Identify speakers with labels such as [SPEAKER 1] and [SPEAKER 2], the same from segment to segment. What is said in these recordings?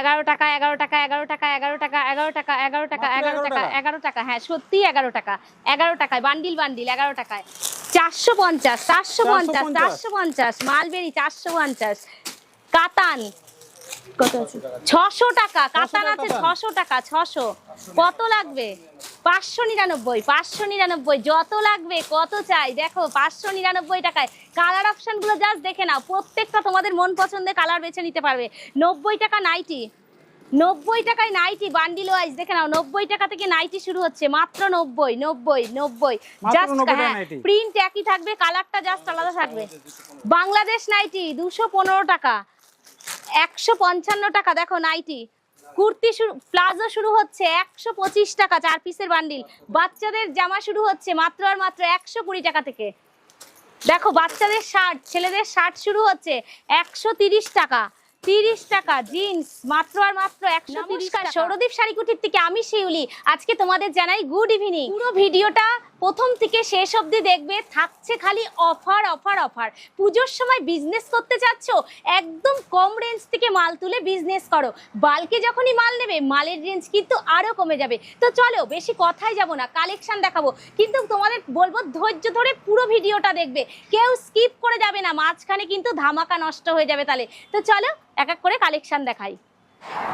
[SPEAKER 1] এগারো টাকা এগারো টাকা এগারো টাকা এগারো টাকা এগারো টাকা এগারো টাকা এগারো টাকা? এগারো টাকা হ্যাঁ সত্যি এগারো টাকা এগারো টাকায় বান্ডিল বান্ডিল এগারো টাকায় চারশো পঞ্চাশ চারশো পঞ্চাশ চারশো পঞ্চাশ মালবেরি চারশো পঞ্চাশ কাতান কত আছে? ছশো টাকা কাতান আছে ছশো টাকা ছশো। কত লাগবে? পাঁচশো নিরানব্বই পাঁচশো নিরানব্বই যত লাগবে কত চাই? দেখো পাঁচশো নিরানব্বই টাকায় কালার অপশনগুলো জাস্ট দেখে নাও। প্রত্যেকটা তোমাদের মন পছন্দের কালার বেছে নিতে পারবে। নব্বই টাকা নাইটি। নব্বই টাকায় নাইটি বান্ডিল ওয়াইজ দেখে নাও। নব্বই টাকা থেকে নাইটি শুরু হচ্ছে। মাত্র নব্বই নব্বই নব্বই। জাস্ট হ্যাঁ প্রিন্ট একই থাকবে কালারটা জাস্ট আলাদা থাকবে। বাংলাদেশ নাইটি দুশো পনেরো টাকা। একশো পঞ্চান্ন টাকা। দেখো, নাইটি। কুর্তি শুরু প্লাজো শুরু হচ্ছে একশো পঁচিশ টাকা চার পিসের বান্ডিল। বাচ্চাদের জামা শুরু হচ্ছে মাত্র আর মাত্র একশো কুড়ি টাকা থেকে। দেখো, বাচ্চাদের শার্ট, ছেলেদের শার্ট শুরু হচ্ছে একশো তিরিশ টাকা। তিরিশ টাকা জিন্স মাত্র আর মাত্র একশো নমস্কার সৌরদীপ শাড়িকুটির থেকে আমি শিউলি। আজকে তোমাদের জানাই গুড ইভিনিং পুরো ভিডিওটা প্রথম থেকে শেষ অবধি দেখবে থাকছে খালি অফার অফার অফার। পুজোর সময় বিজনেস করতে চাচ্ছ একদম কম রেঞ্জ থেকে মাল তুলে বিজনেস করো। বালকে যখনই মাল নেবে মালের রেঞ্জ কিন্তু আরও কমে যাবে। তো চলো বেশি কথাই যাব না কালেকশন দেখাবো। কিন্তু তোমাদের বলব ধৈর্য ধরে পুরো ভিডিওটা দেখবে। কেউ স্কিপ করে যাবে না মাঝখানে কিন্তু ধামাকা নষ্ট হয়ে যাবে তাহলে। তো চলো এক এক করে কালেকশান দেখাই।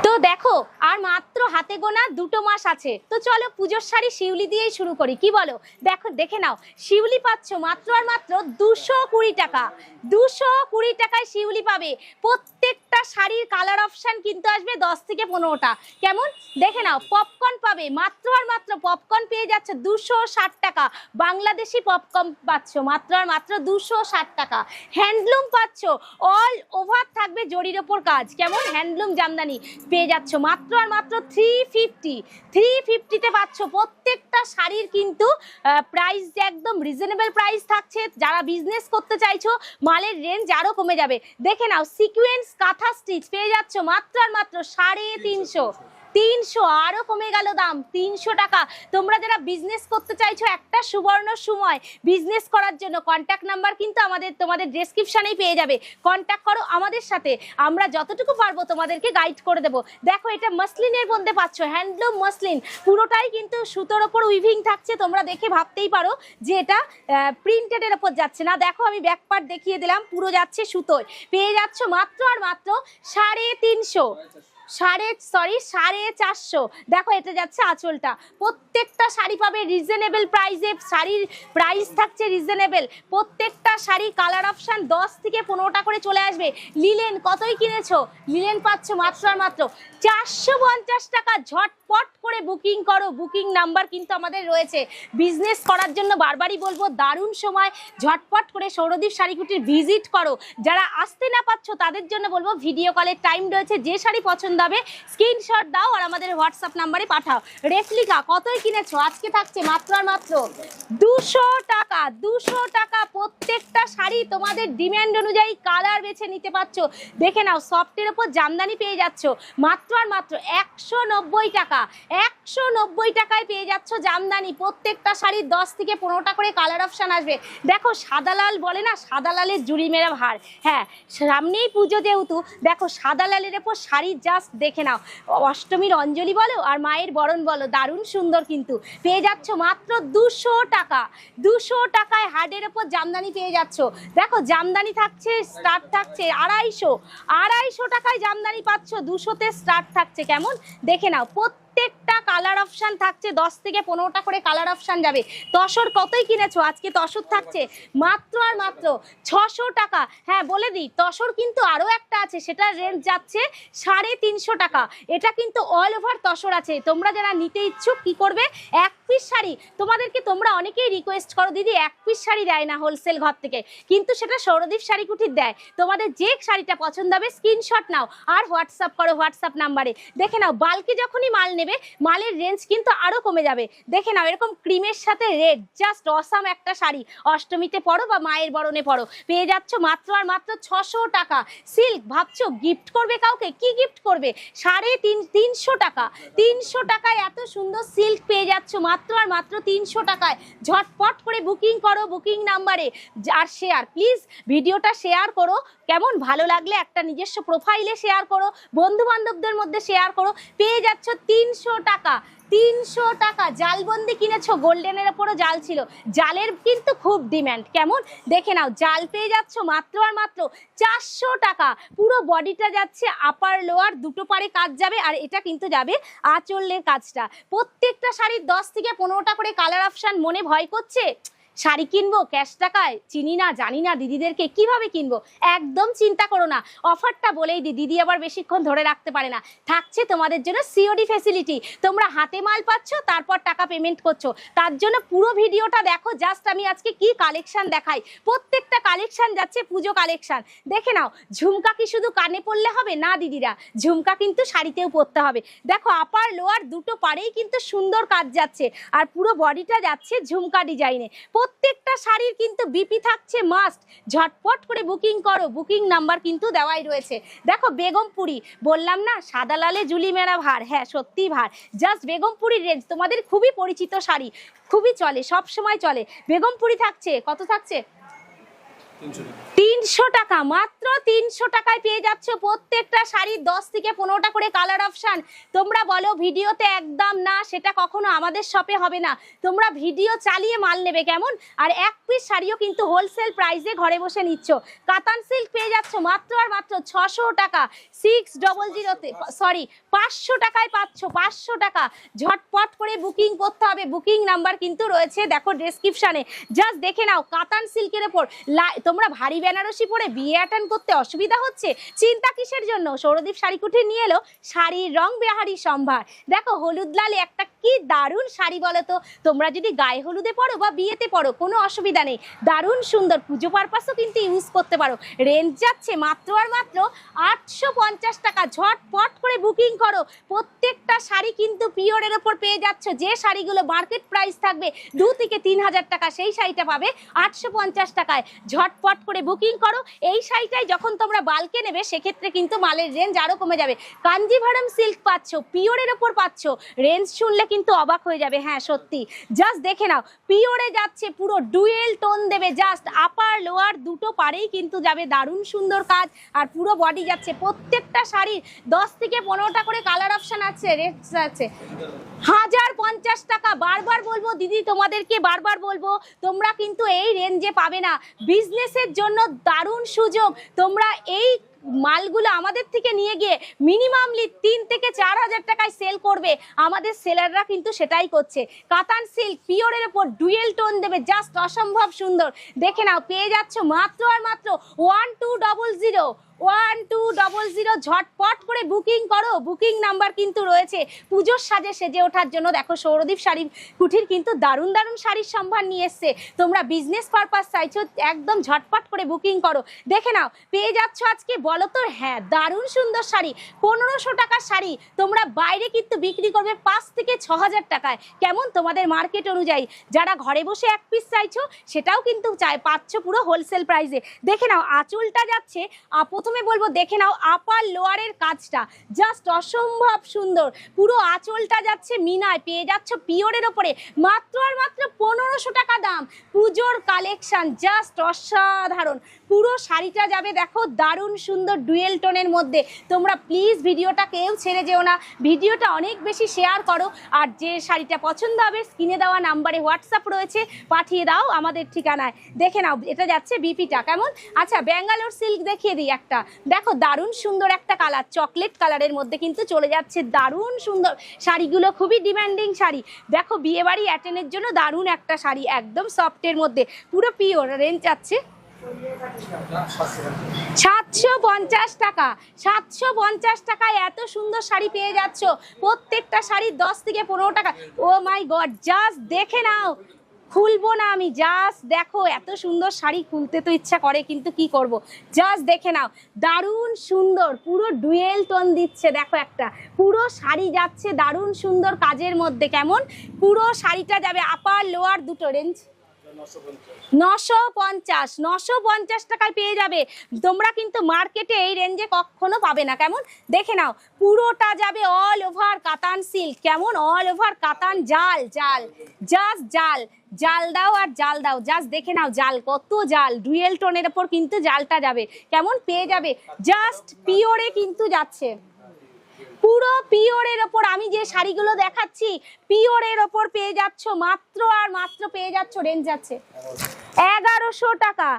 [SPEAKER 1] তো দেখো, আর মাত্র হাতে গোনা দুটো মাস আছে। তো চলো পুজোর শাড়ি শিউলি দিয়েই শুরু করি, কি বলো? দেখো, দেখে নাও, শিউলি পাচ্ছ মাত্র আর মাত্র দুশো কুড়ি টাকা। দুশো কুড়ি টাকায় শিউলি পাবে। প্রত্যেকটা শাড়ির কালার অপশন কিন্তু আসবে দশ থেকে পনেরোটা। কেমন? দেখে নাও পপকর্ন পাবে মাত্র আর মাত্র পপকর্ন পেয়ে যাচ্ছে দুশো ষাট টাকা। বাংলাদেশি পপকর্ন পাচ্ছ মাত্র আর মাত্র দুশো ষাট টাকা। হ্যান্ডলুম পাচ্ছ অল ওভার থাকবে জরির ওপর কাজ। কেমন? হ্যান্ডলুম জামদানি। পেয়ে যাচ্ছ মাত্র আর মাত্র থ্রি ফিফটি থ্রি ফিফটিতে পাচ্ছ প্রত্যেকটা শাড়ির কিন্তু প্রাইস একদম রিজনেবল প্রাইস থাকছে। যারা বিজনেস করতে চাইছো, মালের রেঞ্জ আরও কমে যাবে। দেখে নাও সিকুয়েন্স কাঁথা স্টিচ পেয়ে যাচ্ছ মাত্র আর মাত্র সাড়ে তিনশো। তিনশো, আরও কমে গেল দাম, তিনশো টাকা। তোমরা যারা বিজনেস করতে চাইছো একটা সুবর্ণ সময় বিজনেস করার জন্য কন্ট্যাক্ট নাম্বার কিন্তু আমাদের, তোমাদের ডেসক্রিপশনেই পেয়ে যাবে। কন্ট্যাক্ট করো আমাদের সাথে, আমরা যতটুকু পারব তোমাদেরকে গাইড করে দেবো। দেখো, এটা মসলিনের মধ্যে পাচ্ছ হ্যান্ডলুম মসলিন পুরোটাই কিন্তু সুতোর ওপর উইভিং থাকছে, তোমরা দেখে ভাবতেই পারো যে এটা প্রিন্টেডের ওপর যাচ্ছে। না, দেখো, আমি ব্যাক পার্ট দেখিয়ে দিলাম, পুরো যাচ্ছে সুতোয়। পেয়ে যাচ্ছ মাত্র আর মাত্র সাড়ে তিনশো। সাড়ে সরি সাড়ে চারশো। দেখো এটা যাচ্ছে আঁচলটা। প্রত্যেকটা শাড়ি পাবে রিজনেবল প্রাইসে শাড়ির প্রাইস থাকছে রিজনেবল প্রত্যেকটা শাড়ি কালার অপশান দশ থেকে পনেরোটা করে চলে আসবে। লিলেন কতই কিনেছো? লিলেন পাচ্ছ মাত্র আর মাত্র চারশো পঞ্চাশ টাকা। ঝটপট করে বুকিং করো। বুকিং নাম্বার কিন্তু আমাদের রয়েছে। বিজনেস করার জন্য বারবারই বলব, দারুণ সময়। ঝটপট করে সৌরদীপ শাড়িকুটির ভিজিট করো। যারা আসতে না পাচ্ছ, তাদের জন্য বলব ভিডিও কলের টাইম রয়েছে। যে শাড়ি পছন্দ হবে স্ক্রিনশট দাও আর আমাদের হোয়াটসঅ্যাপ নাম্বারে পাঠাও। রেপ্লিকা কতই কিনেছো? আজকে থাকছে মাত্র আর মাত্র দুশো টাকা দুশো টাকা প্রত্যেকটা শাড়ি তোমাদের ডিম্যান্ড অনুযায়ী কালার বেছে নিতে পারছ। দেখে নাও, সফটের ওপর জামদানি পেয়ে যাচ্ছ। মাত্র আর মাত্র একশো নব্বই টাকা, একশো নব্বই টাকায় পেয়ে যাচ্ছ জামদানি। প্রত্যেকটা শাড়ির দশ থেকে পনেরোটা করে কালার অপশান আসবে। দেখো, সাদা লাল বলে না, সাদা লালের জুড়ি মেরা ভার। হ্যাঁ সামনেই পুজো যেহেতু, দেখো, সাদা লালের ওপর শাড়ি জাস্ট দেখে নাও। অষ্টমীর অঞ্জলি বলো আর মায়ের বরণ বলো। দারুণ সুন্দর কিন্তু। পেয়ে যাচ্ছ মাত্র দুশো টাকা। দুশো টাকায় হার্ডের ওপর জামদানি পেয়ে যাচ্ছ। দেখো, জামদানি থাকছে স্টার্ট থাকছে আড়াইশো। আড়াইশো টাকায় জামদানি পাচ্ছ, দুশোতে স্টার্ট থাকছে। কেমন? দেখে নাও প্রত্যেকটা কালার অপশান থাকছে, দশ থেকে পনেরোটা করে কালার অপশান যাবে। তসর কতই কিনেছো? আজকে তসর থাকছে মাত্র আর মাত্র ছশো টাকা। হ্যাঁ বলে দিই, তসর কিন্তু আরও একটা আছে, সেটার রেঞ্জ যাচ্ছে সাড়ে তিনশো টাকা। এটা কিন্তু অল ওভার তসর আছে। তোমরা যারা নিতে ইচ্ছুক, কি করবে? এক পিস শাড়ি। তোমাদেরকে তোমরা অনেকেই রিকোয়েস্ট করো, দিদি, এক পিস শাড়ি দেয় না হোলসেল ঘর থেকে। কিন্তু সেটা সৌরদীপ শাড়ি কুঠির দেয়। তোমাদের যে শাড়িটা পছন্দ হবে স্ক্রিনশট নাও আর হোয়াটসঅ্যাপ করো হোয়াটসঅ্যাপ নাম্বারে। দেখে নাও, বালকে যখনই মাল নেবে নেবে মালের রেঞ্জ কিন্তু আরও কমে যাবে। দেখে নাও, এরকম ক্রিমের সাথে রেড জাস্ট অসাম একটা শাড়ি। অষ্টমীতে পরো বা মায়ের বরণে পরো। পেয়ে যাচ্ছ মাত্র আর মাত্র ছশো টাকা। সিল্ক ভাবছ গিফট করবে কাউকে? কি গিফট করবে? সাড়ে তিন, তিনশো টাকা। তিনশো টাকায় এত সুন্দর সিল্ক পেয়ে যাচ্ছ মাত্র আর মাত্র তিনশো টাকায়। ঝটপট করে বুকিং করো বুকিং নাম্বারে আর শেয়ার প্লিজ ভিডিওটা শেয়ার করো। কেমন? ভালো লাগলে একটা নিজস্ব প্রোফাইলে শেয়ার করো। বন্ধু বান্ধবদের মধ্যে শেয়ার করো। পেয়ে যাচ্ছ তিনশো টাকা তিনশো টাকা। জালবন্দি কিনেছো, গোল্ডেনের ওপরও জাল ছিল। জালের কিন্তু খুব ডিম্যান্ড কেমন? দেখে নাও, জাল পেয়ে যাচ্ছ মাত্র আর মাত্র চারশো টাকা। পুরো বডিটা যাচ্ছে আপার লোয়ার দুটো পারে কাজ যাবে আর এটা কিন্তু যাবে আচলের কাজটা। প্রত্যেকটা শাড়ির দশ থেকে পনেরোটা করে কালার অপশান মনে ভয় করছে? শাড়ি কিনবো ক্যাশ টাকায়? চিনি না, জানি না, দিদিদেরকে কীভাবে কিনবো? একদম চিন্তা করো না। অফারটা বলেই দি, দিদি আবার বেশিক্ষণ ধরে রাখতে পারে না। থাকছে তোমাদের জন্য সিওডি ফেসিলিটি তোমরা হাতে মাল পাচ্ছ, তারপর টাকা পেমেন্ট করছ। তার জন্য পুরো ভিডিওটা দেখো জাস্ট আমি আজকে কি কালেকশন দেখাই। প্রত্যেকটা কালেকশন যাচ্ছে পুজো কালেকশন দেখে নাও, ঝুমকা কি শুধু কানে পরলে হবে না, দিদিরা? ঝুমকা কিন্তু শাড়িতেও পরতে হবে। দেখো আপার লোয়ার দুটো পারেই কিন্তু সুন্দর কাজ যাচ্ছে। আর পুরো বডিটা যাচ্ছে ঝুমকা ডিজাইনে প্রত্যেকটা শাড়ির কিন্তু বিপি থাকছে মাস্ট ঝটপট করে বুকিং করো বুকিং নাম্বার কিন্তু দেওয়াই রয়েছে। দেখো বেগমপুরি, বললাম না সাদা লালে জুলি মেরা ভার। হ্যাঁ সত্যি ভার। জাস্ট বেগমপুরির রেঞ্জ তোমাদের খুবই পরিচিত শাড়ি। খুবই চলে সব সময় চলে। বেগমপুরি থাকছে, কত থাকছে? তিনশো টাকা। মাত্র তিনশো টাকায় পেয়ে যাচ্ছ প্রত্যেকটা শাড়ির দশ থেকে পনেরোটা করে কালার অপশান তোমরা বলো, ভিডিওতে একদম না, সেটা কখনো আমাদের শপে হবে না। তোমরা ভিডিও চালিয়ে মাল নেবে কেমন? আর এক পিস শাড়িও কিন্তু হোলসেল প্রাইসে ঘরে বসে নিচ্ছ। কাতান সিল্ক পেয়ে যাচ্ছ মাত্র আর মাত্র ছশো টাকা। সিক্স ডবল জিরোতে সরি পাঁচশো টাকায় পাচ্ছ, পাঁচশো টাকা। ঝটপট করে বুকিং করতে হবে। বুকিং নাম্বার কিন্তু রয়েছে, দেখো ডেসক্রিপশানে জাস্ট দেখে নাও, কাতান সিল্কের ওপর। লা- তোমরা ভারী বেনারসি পরে বিয়ে অ্যাটেন্ড করতে অসুবিধা হচ্ছে? চিন্তা কিসের জন্য? সৌরদীপ শাড়ি কুঠি নিয়ে এলো শাড়ির রং বেহারি সম্ভার। দেখো, হলুদ লাল একটা কি দারুণ শাড়ি বলো তো? তোমরা যদি গায়ে হলুদে পড়ো বা বিয়েতে পড়ো কোনো অসুবিধা নেই। দারুণ সুন্দর, পুজো পারপাসও কিন্তু ইউজ করতে পারো। রেঞ্জ যাচ্ছে মাত্র আর মাত্র আটশো পঞ্চাশ টাকা। ঝটপট করে বুকিং করো। প্রত্যেকটা শাড়ি কিন্তু পিওরের ওপর পেয়ে যাচ্ছ। যে শাড়িগুলো মার্কেট প্রাইস থাকবে, দু থেকে তিন হাজার টাকা, সেই শাড়িটা পাবে আটশো পঞ্চাশ টাকায়। ঝটপট করে বুকিং করো। এই শাড়িটাই যখন তোমরা বালকে নেবে, সেক্ষেত্রে কিন্তু মালের রেঞ্জ আরও কমে যাবে। কাঞ্জিভারম সিল্ক পাচ্ছ, পিওরের ওপর পাচ্ছ। রেঞ্জ শুনলে কিন্তু অবাক হয়ে যাবে হ্যাঁ সত্যি। জাস্ট দেখে নাও, পিওরে যাচ্ছে পুরো ডুয়েল টোন দেবে জাস্ট আপার লোয়ার দুটো পারেই কিন্তু যাবে, দারুণ সুন্দর কাজ। আর পুরো বডি যাচ্ছে, প্রত্যেকটা শাড়ির দশ থেকে পনেরোটা করে কালার অপশান আছে রেট আছে। হাজার পঞ্চাশ টাকা, বারবার বলব, দিদি তোমাদেরকে বারবার বলব, তোমরা কিন্তু এই রেঞ্জে পাবে না। বিজনেসের জন্য দারুণ সুযোগ, তোমরা এই মালগুলো আমাদের থেকে নিয়ে গিয়ে মিনিমামলি তিন থেকে চার হাজার টাকায় সেল করবে। আমাদের সেলাররা কিন্তু সেটাই করছে। কাতান সিল্ক পিওরের ওপর ডুয়েল টোন দেবে জাস্ট অসম্ভব সুন্দর। দেখে নাও, পেয়ে যাচ্ছ মাত্র আর মাত্র one two double zero one two double zero ঝটপট করে বুকিং করো। বুকিং নাম্বার কিন্তু রয়েছে। পুজোর সাজে সেজে ওঠার জন্য দেখো সৌরদীপ শাড়ি কুঠির কিন্তু দারুণ দারুণ শাড়ির সম্ভার নিয়ে এসছে। তোমরা বিজনেস পারপাস চাইছো একদম ঝটপট করে বুকিং করো। দেখে নাও পেয়ে যাচ্ছ আজকে বলো তো হ্যাঁ দারুণ সুন্দর শাড়ি পনেরোশো টাকার শাড়ি। তোমরা বাইরে কিন্তু বিক্রি করবে পাঁচ থেকে ছ হাজার টাকায়। কেমন? তোমাদের মার্কেট অনুযায়ী। যারা ঘরে বসে এক পিস চাইছো সেটাও কিন্তু চাই পাচ্ছ পুরো হোলসেল প্রাইসে দেখে নাও আঁচলটা যাচ্ছে আ, প্রথমে বলব, দেখে নাও আপার লোয়ারের কাজটা। জাস্ট অসম্ভব সুন্দর। পুরো আঁচলটা যাচ্ছে মিনায়, পেয়ে যাচ্ছ পিওরের ওপরে। মাত্র আর মাত্র পনেরোশো টাকা দাম। পুজোর কালেকশন জাস্ট অসাধারণ। পুরো শাড়িটা যাবে, দেখো, দারুণ সুন্দর ডুয়েল টোনের মধ্যে। তোমরা প্লিজ ভিডিওটা কেউ ছেড়ে যেও না। ভিডিওটা অনেক বেশি শেয়ার করো। আর যে শাড়িটা পছন্দ হবে স্ক্রিনে দেওয়া নাম্বারে হোয়াটসঅ্যাপ রয়েছে, পাঠিয়ে দাও আমাদের ঠিকানায়। দেখে নাও, এটা যাচ্ছে বিপিটা কেমন? আচ্ছা ব্যাঙ্গালোর সিল্ক দেখিয়ে দিই একটা। দেখো, দারুণ সুন্দর একটা কালার চকলেট কালারের মধ্যে কিন্তু চলে যাচ্ছে দারুণ সুন্দর। শাড়িগুলো খুবই ডিমান্ডিং শাড়ি। দেখো, বিয়েবাড়ি অ্যাটেনের জন্য দারুণ একটা শাড়ি, একদম সফটের মধ্যে। পুরো পিওর রেঞ্জ যাচ্ছে। সাতশো পঞ্চাশ টাকা। সাতশো পঞ্চাশ টাকায় এত সুন্দর শাড়ি পেয়ে প্রত্যেকটা দশ থেকে পনেরো টাকা। ও মাই গড জাস্ট দেখে নাও। খুলবো না আমি জাস্ট দেখো। এত সুন্দর শাড়ি খুলতে তো ইচ্ছা করে, কিন্তু কি করব? জাস্ট দেখে নাও। দারুণ সুন্দর, পুরো ডুয়েল টোন দিচ্ছে, দেখো একটা। পুরো শাড়ি যাচ্ছে দারুণ সুন্দর কাজের মধ্যে, কেমন? পুরো শাড়িটা যাবে আপার লোয়ার দুটো রেঞ্জ নশো পঞ্চাশ নশো পঞ্চাশ টাকায় পেয়ে যাবে। তোমরা কিন্তু মার্কেটে এই রেঞ্জে পাবে না। কেমন? দেখে নাও, পুরোটা যাবে অল ওভার কাতান সিল্ক কেমন? অল ওভার কাতান জাল জাল জাস্ট জাল। জাল দাও আর জাল দাও। জাস্ট দেখে নাও জাল, কত জাল। ওপর কিন্তু জালটা যাবে। কেমন? পেয়ে যাবে। জাস্ট পিওরে কিন্তু যাচ্ছে। পুরো পিওরের ওপর আমি যে শাড়িগুলো দেখাচ্ছি, পিওরের ওপর পেয়ে যাচ্ছ মাত্র আর মাত্র পেয়ে যাচ্ছ রেঞ্জ যাচ্ছে এগারোশো টাকা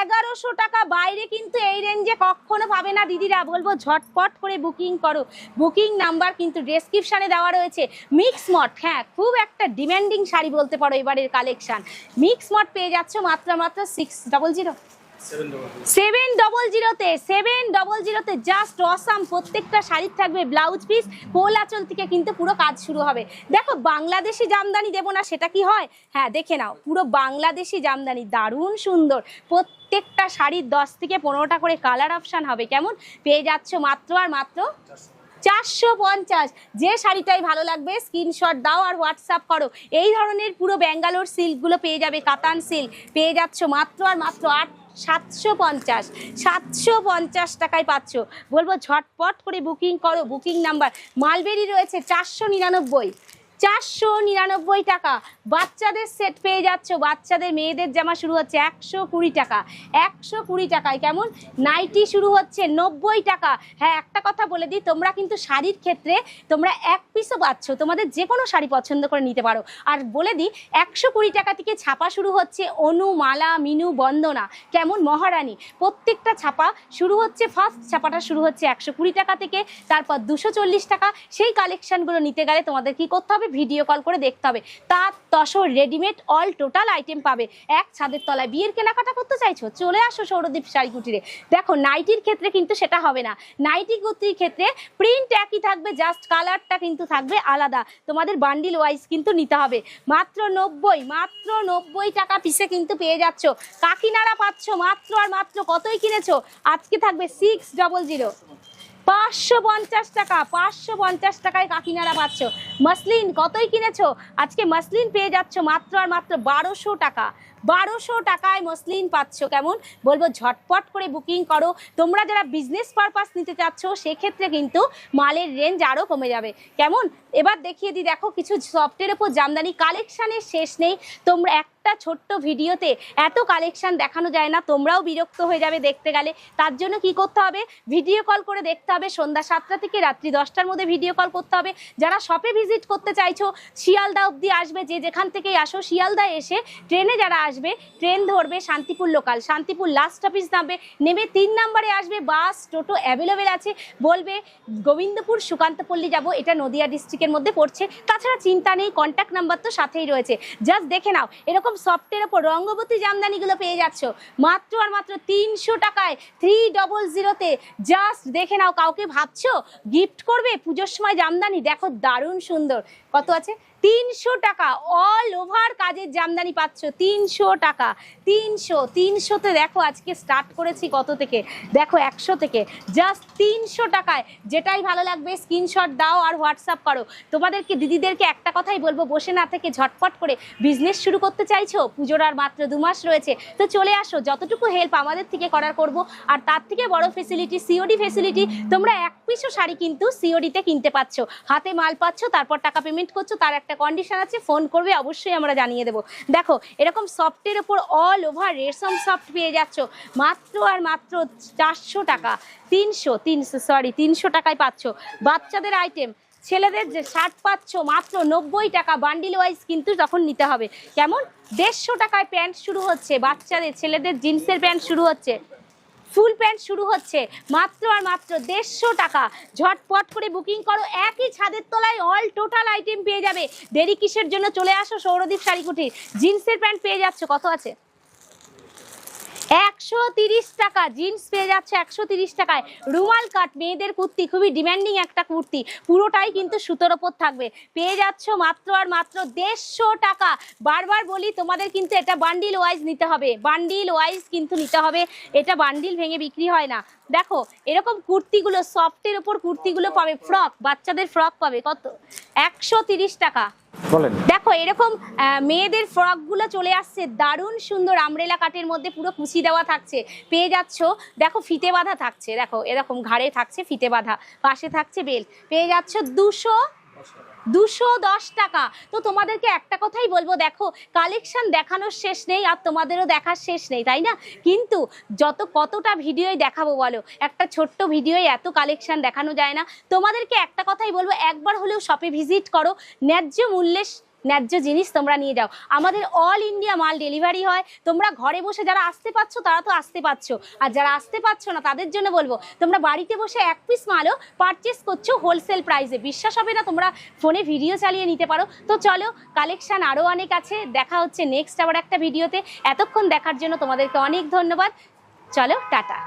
[SPEAKER 1] এগারোশো টাকা বাইরে কিন্তু এই রেঞ্জে কখনো পাবে না দিদিরা। বলব ঝটপট করে বুকিং করো। বুকিং নাম্বার কিন্তু ডেসক্রিপশানে দেওয়া রয়েছে। মিক্স মট হ্যাঁ খুব একটা ডিমান্ডিং শাড়ি বলতে পারো এবারের কালেকশন মিক্স মট পেয়ে যাচ্ছ মাত্র মাত্র six double zero seven double জিরোতে সেভেন ডবল জিরোতে জাস্ট অসাম প্রত্যেকটা শাড়ির থাকবে ব্লাউজ পিস কোল আঁচল থেকে কিন্তু পুরো কাজ শুরু হবে। দেখো, বাংলাদেশি জামদানি দেবো না, সেটা কি হয়? হ্যাঁ দেখে নাও। পুরো বাংলাদেশি জামদানি, দারুণ সুন্দর। প্রত্যেকটা শাড়ির দশ থেকে পনেরোটা করে কালার অপশান হবে। কেমন? পেয়ে যাচ্ছ মাত্র আর মাত্র চারশো পঞ্চাশ। যে শাড়িটাই ভালো লাগবে স্ক্রিনশট দাও আর হোয়াটসঅ্যাপ করো। এই ধরনের পুরো ব্যাঙ্গালোর সিল্কগুলো পেয়ে যাবে, কাতান সিল্ক পেয়ে যাচ্ছ মাত্র আর মাত্র আট সাতশো পঞ্চাশ সাতশো পঞ্চাশ টাকায় পাচ্ছ। বলব ঝটপট করে বুকিং করো বুকিং নাম্বার মালবেরি রয়েছে চারশো নিরানব্বই। চারশো নিরানব্বই টাকা। বাচ্চাদের সেট পেয়ে যাচ্ছ। বাচ্চাদের মেয়েদের জামা শুরু হচ্ছে একশো কুড়ি টাকা। একশো কুড়ি টাকায় কেমন? নাইটি শুরু হচ্ছে নব্বই টাকা। হ্যাঁ একটা কথা বলে দিই, তোমরা কিন্তু শাড়ির ক্ষেত্রে তোমরা এক পিসও পাচ্ছ। তোমাদের যে কোনো শাড়ি পছন্দ করে নিতে পারো। আর বলে দিই, একশো কুড়ি টাকা থেকে ছাপা শুরু হচ্ছে অনু মালা মিনু, বন্দনা। কেমন? মহারানী। প্রত্যেকটা ছাপা শুরু হচ্ছে ফার্স্ট ছাপাটা শুরু হচ্ছে একশো কুড়ি টাকা থেকে, তারপর দুশো চল্লিশ টাকা। সেই কালেকশানগুলো নিতে গেলে তোমাদের কি করতে হবে? ভিডিও কল করে দেখতে হবে। তার দশো রেডিমেড অল টোটাল আইটেম পাবে। এক ছাদের তলায় বিয়ের কেনাকাটা করতে চাইছো? চলে আসো সৌরদীপ শাড়ি কুটিরে দেখো নাইটির ক্ষেত্রে কিন্তু সেটা হবে না। নাইটি কুর্তির ক্ষেত্রে প্রিন্ট একই থাকবে জাস্ট কালারটা কিন্তু থাকবে আলাদা। তোমাদের বান্ডিল ওয়াইজ কিন্তু নিতে হবে। মাত্র নব্বই মাত্র নব্বই টাকা পিসে কিন্তু পেয়ে যাচ্ছ। কাকিনারা পাচ্ছ মাত্র আর মাত্র কতই কিনেছো? আজকে থাকবে সিক্স ডবল জিরো পাঁচশো পঞ্চাশ টাকা, পাঁচশো পঞ্চাশ টাকায় কাকিনারা পাচ্ছ। মাসলিন, কতই কিনেছো? আজকে মাসলিন পেয়ে যাচ্ছ মাত্র আর মাত্র বারোশো টাকা। বারোশো টাকায় মসলিন পাচ্ছ, কেমন? বলব ঝটপট করে বুকিং করো। তোমরা যারা বিজনেস পারপাস নিতে চাচ্ছ, সেক্ষেত্রে কিন্তু মালের রেঞ্জ আরও কমে যাবে। কেমন? এবার দেখিয়ে দিই, দেখো, কিছু সফটের ওপর জামদানি। কালেকশানের শেষ নেই। তোমরা একটা ছোট্ট ভিডিওতে এত কালেকশান দেখানো যায় না, তোমরাও বিরক্ত হয়ে যাবে দেখতে গেলে। তার জন্য কি করতে হবে? ভিডিও কল করে দেখতে হবে। সন্ধ্যা সাতটা থেকে রাত্রি দশটার মধ্যে ভিডিও কল করতে হবে। যারা শপে ভিজিট করতে চাইছো, শিয়ালদা অবধি আসবে, যে যেখান থেকেই আসো, শিয়ালদা এসে ট্রেনে যারা আসবে ট্রেন ধরবে Shantipur local Shantipur last office নামবে, নেমে তিন নম্বরে আসবে বাস টোটো অ্যাভেলেবেল আছে। বলবে, গোবিন্দপুর সুকান্তপল্লী যাব। এটা নদিয়া ডিস্ট্রিক্টের মধ্যে পড়ছে। তাছাড়া চিন্তা নেই কন্ট্যাক্ট নাম্বার তো সাথেই রয়েছে। জাস্ট দেখে নাও, এরকম সফটের ওপর রঙ্গবতী জামদানিগুলো পেয়ে যাচ্ছ। মাত্র আর মাত্র তিনশো টাকায় থ্রি ডবল জিরোতে জাস্ট দেখে নাও, কাউকে ভাবছ? গিফট করবে পুজোর সময় জামদানি? দেখো, দারুণ সুন্দর। কত আছে? তিনশো টাকা অল ওভার কাজের জামদানি পাচ্ছ। তিনশো টাকা, তিনশো, তিনশোতে দেখো আজকে স্টার্ট করেছি কত থেকে? দেখো একশো থেকে। জাস্ট তিনশো টাকায়, যেটাই ভালো লাগবে স্ক্রিনশট দাও আর হোয়াটসঅ্যাপ করো। তোমাদেরকে, দিদিদেরকে একটা কথাই বলব, বসে না থেকে ঝটপট করে বিজনেস শুরু করতে চাইছো? পুজোর আর মাত্র দু মাস রয়েছে। তো চলে আসো, যতটুকু হেল্প আমাদের থেকে করার করব। আর তার থেকে বড় ফেসিলিটি সিওডি ফেসিলিটি তোমরা এক পিসও শাড়ি কিন্তু সিওডিতে কিনতে পাচ্ছ। হাতে মাল পাচ্ছ, তারপর টাকা পেমেন্ট করছ, তার একটা কন্ডিশন আছে ফোন করবে, অবশ্যই আমরা জানিয়ে দেবো। দেখো, এরকম সফটের ওপর অল ওভার রেশম সফট পেয়ে যাচ্ছ, মাত্র আর মাত্র চারশো টাকা, তিনশো তিনশো সরি তিনশো টাকায় পাচ্ছ। বাচ্চাদের আইটেম ছেলেদের যে শার্ট পাচ্ছ, মাত্র নব্বই টাকা বান্ডিল ওয়াইজ কিন্তু তখন নিতে হবে। কেমন? দেড়শো টাকায় প্যান্ট শুরু হচ্ছে, বাচ্চাদের, ছেলেদের জিন্সের প্যান্ট শুরু হচ্ছে। ফুল প্যান্ট শুরু হচ্ছে। মাত্র আর মাত্র দেড়শো টাকা। ঝটপট করে বুকিং করো, একই ছাদের তলায় অল টোটাল আইটেম পেয়ে যাবে। দেরি কিসের জন্য চলে আসো সৌরদীপ শাড়ি কুঠি জিন্সের প্যান্ট পেয়ে যাচ্ছ, কত আছে? একশো তিরিশ টাকা জিন্স পেয়ে যাচ্ছে একশো তিরিশ টাকায়। রুমাল কাট মেয়েদের কুর্তি খুবই ডিমান্ডিং একটা কুর্তি। পুরোটাই কিন্তু সুতোর ওপর থাকবে। পেয়ে যাচ্ছ মাত্র আর মাত্র দেড়শো টাকা। বারবার বলি তোমাদের কিন্তু এটা বান্ডিল ওয়াইজ নিতে হবে। বান্ডিল ওয়াইজ কিন্তু নিতে হবে। এটা বান্ডিল ভেঙে বিক্রি হয় না। দেখো এরকম কুর্তিগুলো সফটের ওপর কুর্তিগুলো পাবে ফ্রক বাচ্চাদের ফ্রক পাবে কত? একশো তিরিশ টাকা। দেখো, এরকম মেয়েদের ফ্রকগুলো চলে আসছে, দারুণ সুন্দর আমরেলা কাটের মধ্যে পুরো কুচি দেওয়া থাকছে। পেয়ে যাচ্ছ, দেখো, ফিতে বাঁধা থাকছে, দেখো, এরকম ঘাড়ে থাকছে ফিতে বাঁধা, পাশে থাকছে বেল পেয়ে যাচ্ছ দুশো দুশো দশ টাকা। তো তোমাদেরকে একটা কথাই বলব, দেখো কালেকশন দেখানোর শেষ নেই আর তোমাদেরও দেখার শেষ নেই, তাই না? কিন্তু যত কতটা ভিডিওই দেখাবো বলো, একটা ছোট্ট ভিডিওই এত কালেকশন দেখানো যায় না। তোমাদেরকে একটা কথাই বলব, একবার হলেও শপে ভিজিট করো, ন্যায্য মূল্যে ন্যায্য জিনিস তোমরা নিয়ে যাও। আমাদের অল ইন্ডিয়া মাল ডেলিভারি হয়। তোমরা ঘরে বসে যারা আসতে পারছ, তারা তো আসতে পারছ। আর যারা আসতে পারছ না, তাদের জন্য বলব, তোমরা বাড়িতে বসে এক পিস মালও পারচেস করছ হোলসেল প্রাইসে বিশ্বাস হবে না তোমরা ফোনে ভিডিও চালিয়ে নিতে পারো। তো চলো কালেকশান আরও অনেক আছে। দেখা হচ্ছে নেক্সট আবার একটা ভিডিওতে এতক্ষণ দেখার জন্য তোমাদেরকে অনেক ধন্যবাদ। চলো, টাটা।